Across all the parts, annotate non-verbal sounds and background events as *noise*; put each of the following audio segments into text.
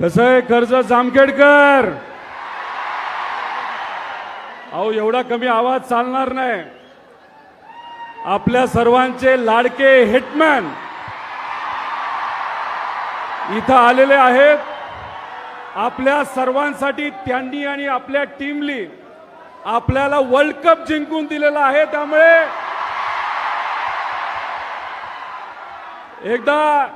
कसं आहे कर्ज जामखेडकर? अहो एवढा कमी आवाज चालणार नाही. आपल्या सर्वांचे लाडके हिटमॅन. इथं आलेले आहेत आपल्या सर्वांसाठी त्यांनी आणि आपल्या टीमली आपल्याला वर्ल्ड कप जिंकून दिलेला आहे त्यामुळे. एकदा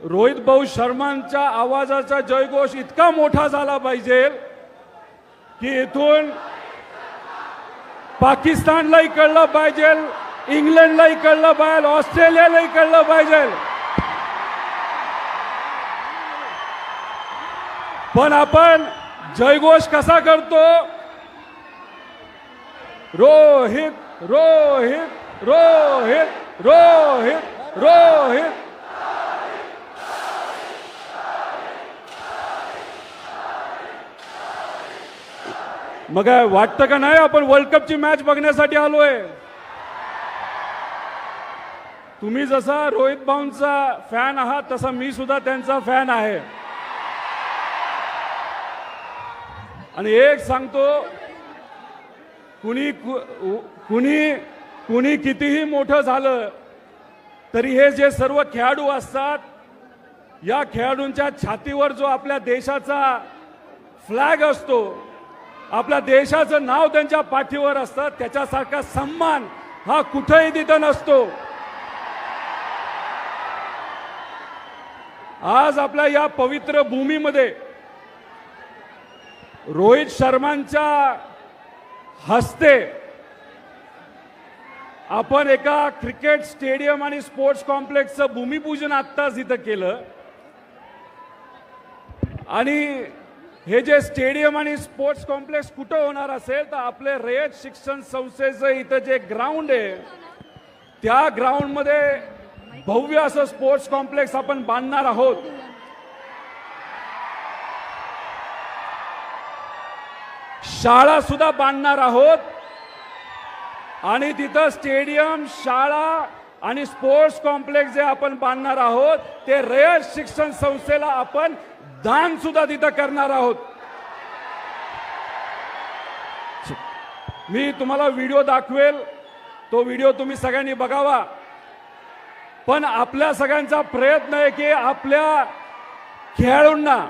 रोहित भाऊ शर्मांच्या आवाजाचा जयघोष इतका मोठा झाला पाहिजे की इथून पाकिस्तानलाही कळलं पाहिजे इंग्लंडलाही कळलं पाहिजे ऑस्ट्रेलियालाही कळलं पाहिजे. पण आपण जयघोष कसा करतो? रोहित रोहित रोहित रोहित रोहित मग वाटतं का नाही? आपण वर्ल्ड कपची मॅच बघण्यासाठी आलोय. तुम्ही जसा रोहित भाऊंचा फॅन आहात तसा मी सुद्धा त्यांचा फॅन आहे. आणि एक सांगतो कुणी कु- कुणी कुणी कितीही मोठं झालं तरी हे जे सर्व खेळाडू असतात या खेळाडूंच्या छातीवर जो आपल्या देशाचा फ्लॅग असतो आपल्या देशाचं नाव त्यांच्या पाठीवर असतं त्याच्यासारखा सन्मान हा कुठेही तिथं नसतो. आज आपल्या या पवित्र भूमीमध्ये रोहित शर्मांच्या हस्ते आपण एका क्रिकेट स्टेडियम आणि स्पोर्ट्स कॉम्प्लेक्सचं भूमिपूजन आत्ताच इथं केलं. आणि हे जे स्टेडियम आणि स्पोर्ट्स कॉम्प्लेक्स कुठं होणार असेल तर आपले रयत शिक्षण संस्थेचं इथं जे ग्राउंड आहे त्या ग्राउंडमध्ये भव्य असं स्पोर्ट्स कॉम्प्लेक्स आपण बांधणार आहोत. शाळा सुद्धा बांधणार आहोत. आणि तिथं स्टेडियम शाळा आणि स्पोर्ट्स कॉम्प्लेक्स जे आपण बांधणार आहोत ते रयत शिक्षण संस्थेला आपण दान सुद्धा तिथं करणार आहोत. मी तुम्हाला व्हिडिओ दाखवेल. तो व्हिडिओ तुम्ही सगळ्यांनी बघावा. पण आपल्या सगळ्यांचा प्रयत्न आहे की आपल्या खेळाडूंना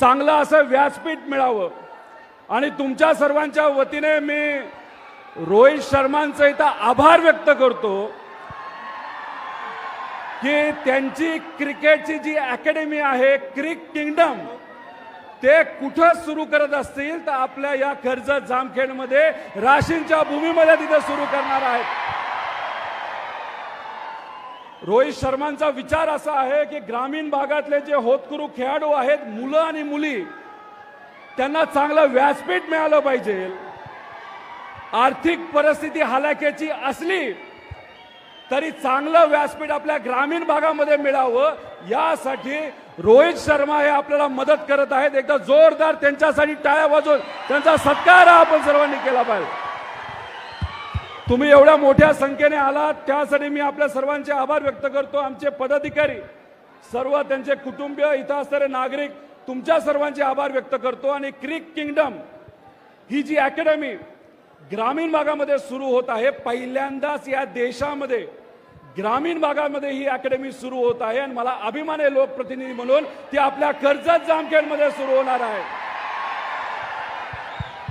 चांगलं असं व्यासपीठ मिळावं. आणि तुमच्या सर्वांच्या वतीने मी रोहित शर्मांचं इथं आभार व्यक्त करतो. की त्यांची क्रिकेटची जी अकॅडमी आहे क्रिक किंगडम ते कुठं सुरू करत असतील तर आपल्या या कर्जत जामखेडमध्ये राशींच्या भूमीमध्ये तिथे सुरू करणार आहेत. रोहित शर्मांचा विचार असा आहे की ग्रामीण भागातले जे होतकरू खेळाडू आहेत मुलं आणि मुली त्यांना चांगलं व्यासपीठ मिळालं पाहिजे. आर्थिक परिस्थिती हलाख्याची असली तरी चांगलं व्यासपीठ आपल्या ग्रामीण भागामध्ये मिळावं यासाठी रोहित शर्मा हे आपल्याला मदत करत आहेत. एकदा जोरदार त्यांच्यासाठी टाळ्या वाजवून त्यांचा सत्कार आपण सर्वांनी केला पाहिजे. तुम्ही एवढ्या मोठ्या संख्येने आलात त्यासाठी मी आपल्या सर्वांचे आभार व्यक्त करतो. आमचे पदाधिकारी सर्व त्यांचे कुटुंबीय इथं असणारे नागरिक तुमच्या सर्वांचे आभार व्यक्त करतो. आणि क्रिक किंगडम ही जी अकॅडमी ग्रामीण भागामध्ये सुरू होत आहे. पहिल्यांदाच या देशामध्ये ग्रामीण भागामध्ये ही अकॅडमी सुरू होत आहे. आणि मला अभिमान आहे लोकप्रतिनिधी म्हणून ती आपल्या कर्जत जामखेडमध्ये सुरू होणार आहे.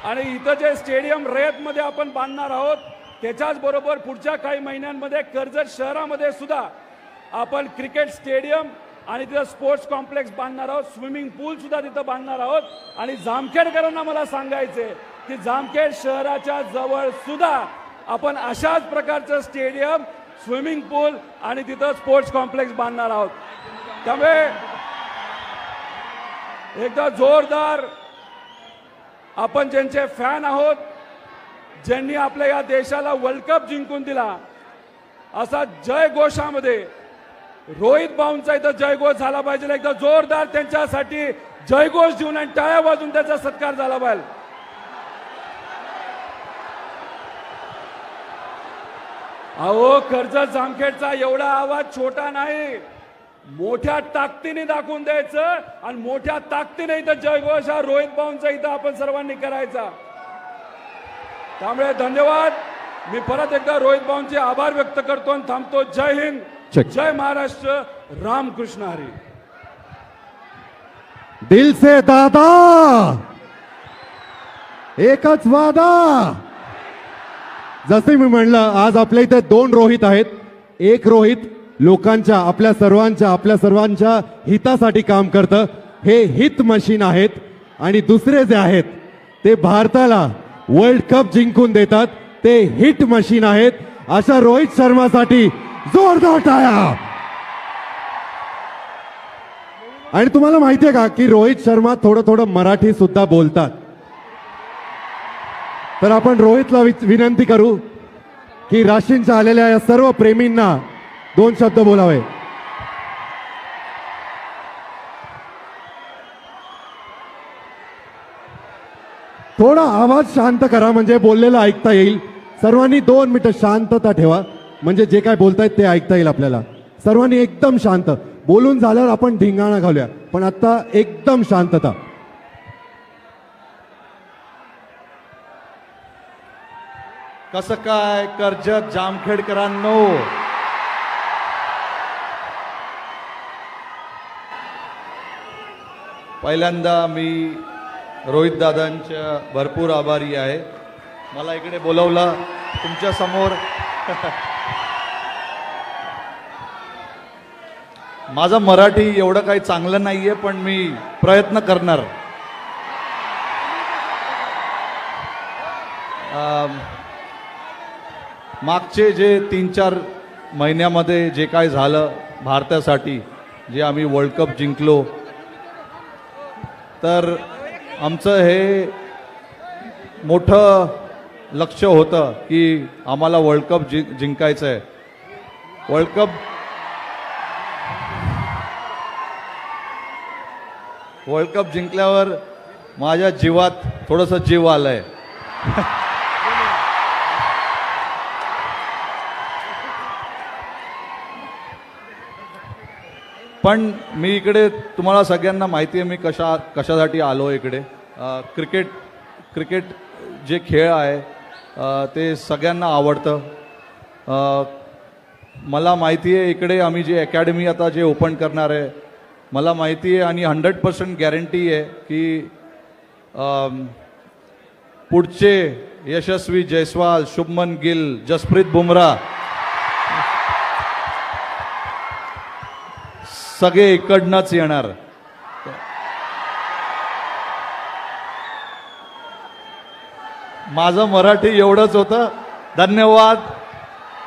आणि इथं जे स्टेडियम रयतमध्ये आपण बांधणार आहोत त्याच्याच बरोबर पुढच्या काही महिन्यांमध्ये कर्जत शहरामध्ये सुद्धा आपण क्रिकेट स्टेडियम आणि तिथं स्पोर्ट्स कॉम्प्लेक्स बांधणार आहोत. स्विमिंग पूल सुद्धा तिथं बांधणार आहोत. आणि जामखेडकरांना मला सांगायचे की जामखेड शहराच्या जवळ सुद्धा आपण अशाच प्रकारचं स्टेडियम स्विमिंग पूल आणि तिथं स्पोर्ट्स कॉम्प्लेक्स बांधणार आहोत. त्यामुळे एकदा जोरदार आपण ज्यांचे फॅन आहोत ज्यांनी आपल्या या देशाला वर्ल्ड कप जिंकून दिला असा जय घोषामध्ये रोहित बाऊंचा इथं जयघोष झाला पाहिजे. एकदा जोरदार त्यांच्यासाठी जयघोष देऊन आणि टाळ्या वाजून त्याचा सत्कार झाला पाहिजे. अहो कर्जत जामखेडचा एवढा आवाज छोटा नाही. मोठ्या ताकदीने दाखवून द्यायचं आणि मोठ्या ताकदीने इथं जयघोष हा रोहित भाऊंचा इथं आपण सर्वांनी करायचा. त्यामुळे धन्यवाद. मी परत एकदा रोहित भाऊंचे आभार व्यक्त करतो आणि थांबतो. जय हिंद. जय महाराष्ट्र. रामकृष्ण हरी. दिल से दादा. एकच वादा. जसे मी म्हणलं आज आपल्या इथे दोन रोहित आहेत. एक रोहित लोकांच्या आपल्या सर्वांच्या आपल्या सर्वांच्या हितासाठी काम करतं. हे हित मशीन आहेत. आणि दुसरे जे आहेत ते भारताला वर्ल्ड कप जिंकून देतात. ते हिट मशीन आहेत. अशा रोहित शर्मासाठी जोरदार टाया आणि तुम्हाला माहिती आहे का की रोहित शर्मा थोडं थोडं मराठी सुद्धा बोलतात. तर आपण रोहितला विनंती करू की राशींच्या आलेल्या या सर्व प्रेमींना दोन शब्द बोलावे. थोडा आवाज शांत करा म्हणजे बोललेलं ऐकता येईल. सर्वांनी दोन मिनिटं शांतता ठेवा. म्हणजे जे काय बोलतायत ते ऐकता येईल आपल्याला. सर्वांनी एकदम शांत. बोलून झाल्यावर आपण धिंगाणा घालूया. पण आता एकदम शांतता. कसं काय कर्जत जामखेडकरांनो? पहिल्यांदा मी रोहित दादांच्या भरपूर आभारी आहे. मला इकडे बोलवलं. तुमच्यासमोर. माझं मराठी एवढं काही चांगलं नाहीये पण मी प्रयत्न करणार. मागचे जे तीन चार महिन्यामध्ये जे काय झालं भारतासाठी जे आम्ही वर्ल्ड कप जिंकलो तर आमचं हे मोठं लक्ष होतं की आम्हाला वर्ल्ड कप जि जिंकायचं आहे. वर्ल्ड कप वर्ल्ड कप जिंकल्यावर माझ्या जीवात थोडंसं जीव आलंय. *laughs* पण मी इकडे तुम्हाला सगळ्यांना माहिती आहे मी कशा कशासाठी आलो इकडे. क्रिकेट क्रिकेट जे खेळ आहे ते सगळ्यांना आवडतं. मला माहिती आहे इकडे आम्ही जे अकॅडमी आता जे ओपन करणार आहे मला माहिती आहे आणि हंड्रेड पर्सेंट गॅरंटी आहे की पुढचे यशस्वी जयस्वाल शुभमन गिल जसप्रीत बुमराह सगळे इकडनंच येणार. माझं मराठी एवढंच होतं. धन्यवाद.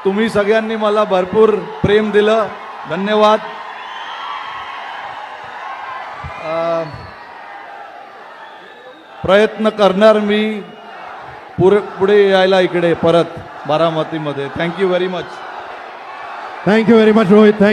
तुम्ही सगळ्यांनी मला भरपूर प्रेम दिलं. धन्यवाद. प्रयत्न करणार मी पुरे पुढे यायला इकडे परत बारामतीमध्ये. Thank you very much thank you very much Rohit thank you